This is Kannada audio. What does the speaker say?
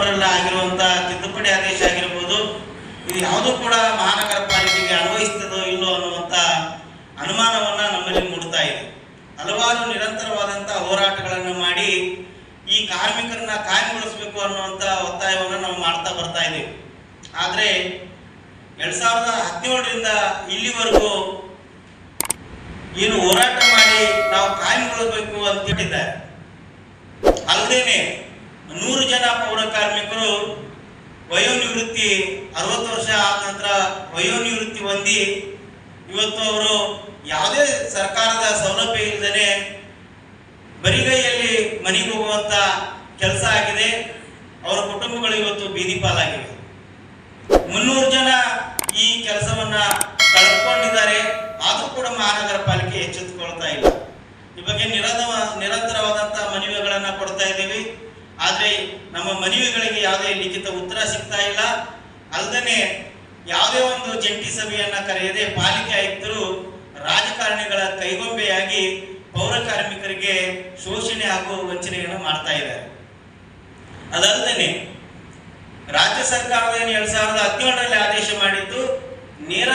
ಹತ್ತೊಂಬತ್ತರಲ್ಲಿ ಆಗಿರುವಂತಹ ತಿದ್ದುಪಡಿ ಆದೇಶ ಆಗಿರ್ಬೋದು, ಇದು ಯಾವುದೂ ಕೂಡ ಮಹಾನಗರ ಪಾಲಿಕೆಗೆ ಅನ್ವಯಿಸ್ತದೋ ಇಲ್ಲೋ ಅನ್ನುವಂತ ಅನುಮಾನವನ್ನ ನಮ್ಮಲ್ಲಿ ಮೂಡ್ತಾ ಇದೆ. ಹಲವಾರು ನಿರಂತರವಾದಂತ ಹೋರಾಟಗಳನ್ನು ಮಾಡಿ ಈ ಕಾರ್ಮಿಕರನ್ನ ಕಾಯಂಗೊಳಿಸಬೇಕು ಅನ್ನುವಂತ ಒತ್ತಾಯವನ್ನು ನಾವು ಮಾಡ್ತಾ ಬರ್ತಾ ಇದ್ದೀವಿ. ಆದ್ರೆ ಎರಡ್ ಸಾವಿರದ ಹದಿನೇಳರಿಂದ ಇಲ್ಲಿವರೆಗೂ ಏನು ಹೋರಾಟ ಮಾಡಿ ನಾವು ಕಾಯಂಗೊಳ್ಳಬೇಕು ಅಂತ ಹೇಳಿದ್ದಾರೆ. ಅಲ್ಲದೇನೆ ಜನ ಪೌರ ಕಾರ್ಮಿಕರು ವಯೋನಿವೃತ್ತಿ ಅರವತ್ತು ವರ್ಷ ಆದ ನಂತರ ವಯೋನಿವೃತ್ತಿ ಹೊಂದಿ ಇವತ್ತು ಅವರು ಯಾವುದೇ ಸರ್ಕಾರದ ಸೌಲಭ್ಯ ಇಲ್ಲದೆ ಬರಿಗೈಯಲ್ಲಿ ಮನೆಗೆ ಹೋಗುವಂತ ಕೆಲಸ ಆಗಿದೆ. ಅವರ ಕುಟುಂಬಗಳು ಇವತ್ತು ಬೀದಿ ಪಾಲಾಗಿವೆ. ಮುನ್ನೂರು ಜನ ಈ ಕೆಲಸವನ್ನ ಕಳೆದುಕೊಂಡಿದ್ದಾರೆ ಆದರೂ ಕೂಡ ಮಹಾನಗರ ಪಾಲಿಕೆ ಎಚ್ಚೆತ್ತುಕೊಳ್ತಾ ಇಲ್ಲ. ಈ ಬಗ್ಗೆ ನಿರಂತರ ನಿರಂತರವಾದಂತಹ ಮನವಿಗಳನ್ನ ಕೊಡ್ತಾ ಇದ್ದೀವಿ. ಆದ್ರೆ ನಮ್ಮ ಮನವಿಗಳಿಗೆ ಯಾವುದೇ ಲಿಖಿತ ಉತ್ತರ ಸಿಗ್ತಾ ಇಲ್ಲ. ಅಲ್ಲದೆ ಯಾವುದೇ ಒಂದು ಜಂಟಿ ಸಭೆಯನ್ನ ಕರೆಯದೆ ಪಾಲಿಕೆ ಆಯುಕ್ತರು ರಾಜಕಾರಣಿಗಳ ಕೈಗೊಂಬೆಯಾಗಿ ಪೌರ ಕಾರ್ಮಿಕರಿಗೆ ಶೋಷಣೆ ಹಾಗೂ ವಂಚನೆಯನ್ನು ಮಾಡ್ತಾ ಇದ್ದಾರೆ. ಅದಲ್ಲದೆ ರಾಜ್ಯ ಸರ್ಕಾರದ ಎರಡ್ ಸಾವಿರದ ಹದಿನೇಳರಲ್ಲಿ ಆದೇಶ ಮಾಡಿದ್ದು, ನೇರ